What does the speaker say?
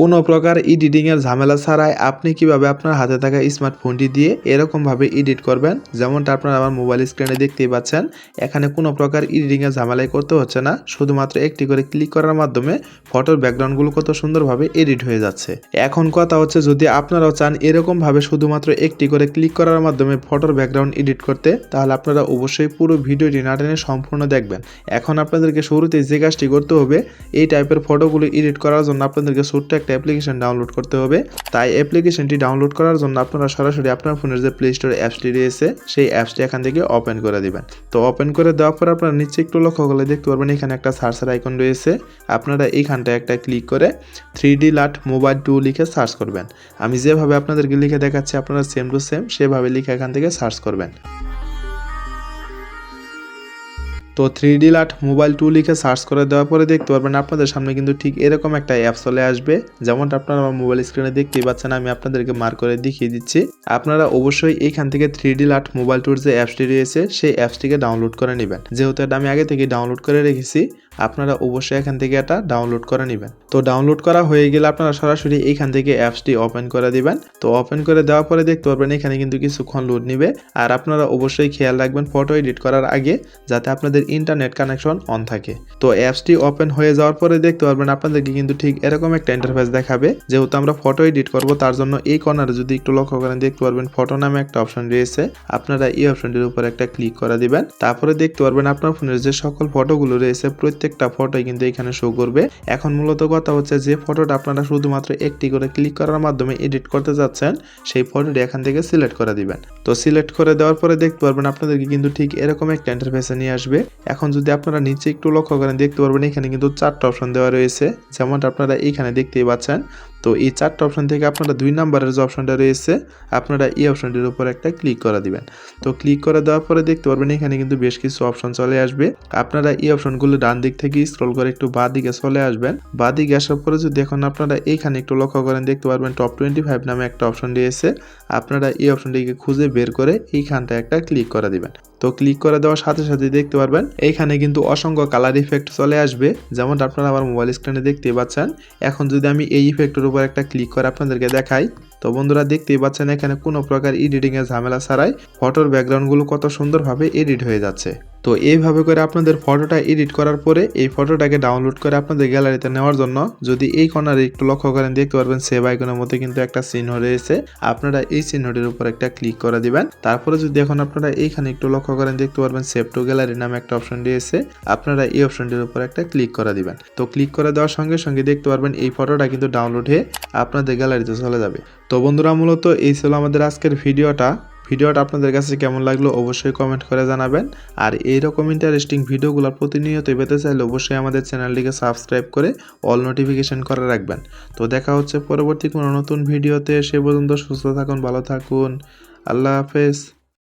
কোনো প্রকার এডিটিংয়ের ঝামেলা ছাড়াই আপনি কীভাবে আপনার হাতে থাকা স্মার্টফোনটি দিয়ে এরকমভাবে এডিট করবেন? যেমনটা আপনারা আমার মোবাইল স্ক্রিনে দেখতেই পাচ্ছেন, এখানে কোনো প্রকার এডিটিংয়ের ঝামেলাই করতে হচ্ছে না। শুধুমাত্র একটি করে ক্লিক করার মাধ্যমে ফটোর ব্যাকগ্রাউন্ডগুলো কত সুন্দরভাবে এডিট হয়ে যাচ্ছে। এখন কথা হচ্ছে, যদি আপনারাও চান এরকমভাবে শুধুমাত্র একটি করে ক্লিক করার মাধ্যমে ফটোর ব্যাকগ্রাউন্ড এডিট করতে, তাহলে আপনারা অবশ্যই পুরো ভিডিওটি না টেনে সম্পূর্ণ দেখবেন। এখন আপনাদেরকে শুরুতেই যে কাজটি করতে হবে, এই টাইপের ফটোগুলো এডিট করার জন্য আপনাদেরকে ছোট্ট একটা অ্যাপ্লিকেশন ডাউনলোড করতে হবে। তাই অ্যাপ্লিকেশনটি ডাউনলোড করার জন্য আপনারা সরাসরি আপনার ফোনের যে প্লে স্টোর অ্যাপসটি রয়েছে, সেই অ্যাপসটি এখান থেকে ওপেন করে দিবেন। তো ওপেন করে দেওয়ার পর আপনারা নিচে একটু লক্ষ্য করলে দেখতে পারবেন, এখানে একটা সার্চের আইকন রয়েছে। আপনারা এইখানটায় একটা ক্লিক করে three D Lat mobile two লিখে সার্চ করবেন। আমি যেভাবে আপনাদেরকে লিখে দেখাচ্ছি, আপনারা সেম টু সেম সেভাবে লিখে এখান থেকে সার্চ করবেন। তো three D Lat mobile two লিখে সার্চ করে দেওয়ার পরে দেখতে পারবেন আপনাদের সামনে কিন্তু ঠিক এরকম একটা অ্যাপ চলে আসবে। যেমনটা আপনারা আমার মোবাইল স্ক্রিনে দেখতেই পাচ্ছেন, আমি আপনাদেরকে মার করে দেখিয়ে দিচ্ছি। আপনারা অবশ্যই এখান থেকে থ্রি ডি লাট মোবাইল টুর যে অ্যাপসটি রয়েছে, সেই অ্যাপসটিকে ডাউনলোড করে নেবেন। যেহেতু এটা আমি আগে থেকে ডাউনলোড করে রেখেছি আপনারা অবশ্যই এখান থেকে এটা ডাউনলোড করে নেবেন। তো ডাউনলোড করা হয়ে গেলে আপনারা সরাসরি এইখান থেকে অ্যাপসটি ওপেন করে দিবেন। তো ওপেন করে দেওয়ার পরে দেখতে পারবেন এখানে কিন্তু কিছুক্ষণ লোড নিবে। আর আপনারা অবশ্যই খেয়াল রাখবেন ফটো এডিট করার আগে যাতে আপনাদের ইন্টারনেট কানেকশন অন থাকে। তো অ্যাপসটি ওপেন হয়ে যাওয়ার পরে দেখতে পারবেন আপনাদেরকে কিন্তু ঠিক এরকম একটা ইন্টারফেস দেখাবে। যেহেতু আমরা ফটো এডিট করব, তার জন্য এই কর্নারে যদি একটু লক্ষ্য করেন, দেখতে পারবেন ফটো নামে একটা অপশন রয়েছে। আপনারা এই অপশনটির উপর একটা ক্লিক করে দিবেন। তারপরে দেখতে পারবেন আপনার ফোনের যে সকল ফটোগুলো রয়েছে প্রত্যেকটা ফটোই কিন্তু এখানে শো করবে। এখন মূলত কথা হচ্ছে যে ফটোটা আপনারা শুধুমাত্র একটি করে ক্লিক করার মাধ্যমে এডিট করতে যাচ্ছেন, সেই ফটোটি এখান থেকে সিলেক্ট করে দিবেন। তো সিলেক্ট করে দেওয়ার পরে দেখতে পারবেন আপনাদেরকে কিন্তু ঠিক এরকম একটা ইন্টারফেসে নিয়ে আসবে। এখন যদি আপনারা নিচে একটু লক্ষ্য করেন, দেখতে পারবেন এখানে কিন্তু চারটা অপশন দেওয়া রয়েছে। যেমনটা আপনারা এখানে দেখতেই পাচ্ছেন তো এই চারটা অপশন থেকে আপনারা দুই নাম্বারের যে অপশনটা রয়েছে, আপনারা এই অপশনটির উপর একটা ক্লিক করে দিবেন। তো ক্লিক করে দেওয়ার পরে দেখতে পারবেন এখানে কিন্তু বেশ কিছু অপশন চলে আসবে। আপনারা এই অপশনগুলো ডান দিক থেকে স্ক্রল করে একটু বাঁ দিকে চলে আসবেন। বাঁ দিকে আসার পরে যদি এখন আপনারা এইখানে একটু লক্ষ্য করেন, দেখতে পারবেন টপ টোয়েন্টি ফাইভ নামে একটা অপশন রয়েছে। আপনারা এই অপশনটিকে খুঁজে বের করে এইখানটা একটা ক্লিক করে দিবেন। তো ক্লিক করে দেওয়ার সাথে সাথে দেখতে পারবেন, এইখানে কিন্তু অসংখ্য কালার ইফেক্ট চলে আসবে। যেমন আপনারা আমার মোবাইল স্ক্রিনে দেখতে পাচ্ছেন। এখন যদি আমি এই ইফেক্টের উপর একটা ক্লিক করে আপনাদেরকে দেখাই, তো বন্ধুরা দেখতেই পাচ্ছেন এখানে কোনো প্রকার এডিটিংয়ের ঝামেলা ছাড়াই ফটোর ব্যাকগ্রাউন্ডগুলো কত সুন্দরভাবে এডিট হয়ে যাচ্ছে। তো এইভাবে করে আপনাদের ফটোটা এডিট করার পরে এই ফটোটাকে ডাউনলোড করে আপনাদের গ্যালারিতে নেওয়ার জন্য যদি এই কর্নারে একটু লক্ষ্য করেন, দেখতে পারবেন সেভ আইকনের মধ্যে কিন্তু একটা চিহ্ন রয়েছে। আপনারা এই চিহ্নটির উপর একটা ক্লিক করে দিবেন। তারপরে যদি এখন আপনারা এইখানে একটু লক্ষ্য করেন, দেখতে পারবেন সেভ টু গ্যালারি নামে একটা অপশন রয়েছে। আপনারা এই অপশনটির উপর একটা ক্লিক করে দিবেন। তো ক্লিক করে দেওয়ার সঙ্গে সঙ্গে দেখতে পারবেন এই ফটোটা কিন্তু ডাউনলোড হয়ে আপনাদের গ্যালারিতে চলে যাবে। তো বন্ধুরা, মূলত এই ছিল আমাদের আজকের ভিডিওটা ভিডিওটা আপনাদের কাছে কেমন লাগল অবশ্যই কমেন্ট করে জানাবেন। আর এইরকম ইন্টারেস্টিং ভিডিওগুলো প্রতিনিয়ত পেতে চাইলে অবশ্যই আমাদের চ্যানেলটিকে সাবস্ক্রাইব করে অল নোটিফিকেশন করে রাখবেন। তো দেখা হচ্ছে পরবর্তী কোনো নতুন ভিডিওতে, সে পর্যন্ত সুস্থ থাকুন, ভালো থাকুন। আল্লাহ হাফেজ।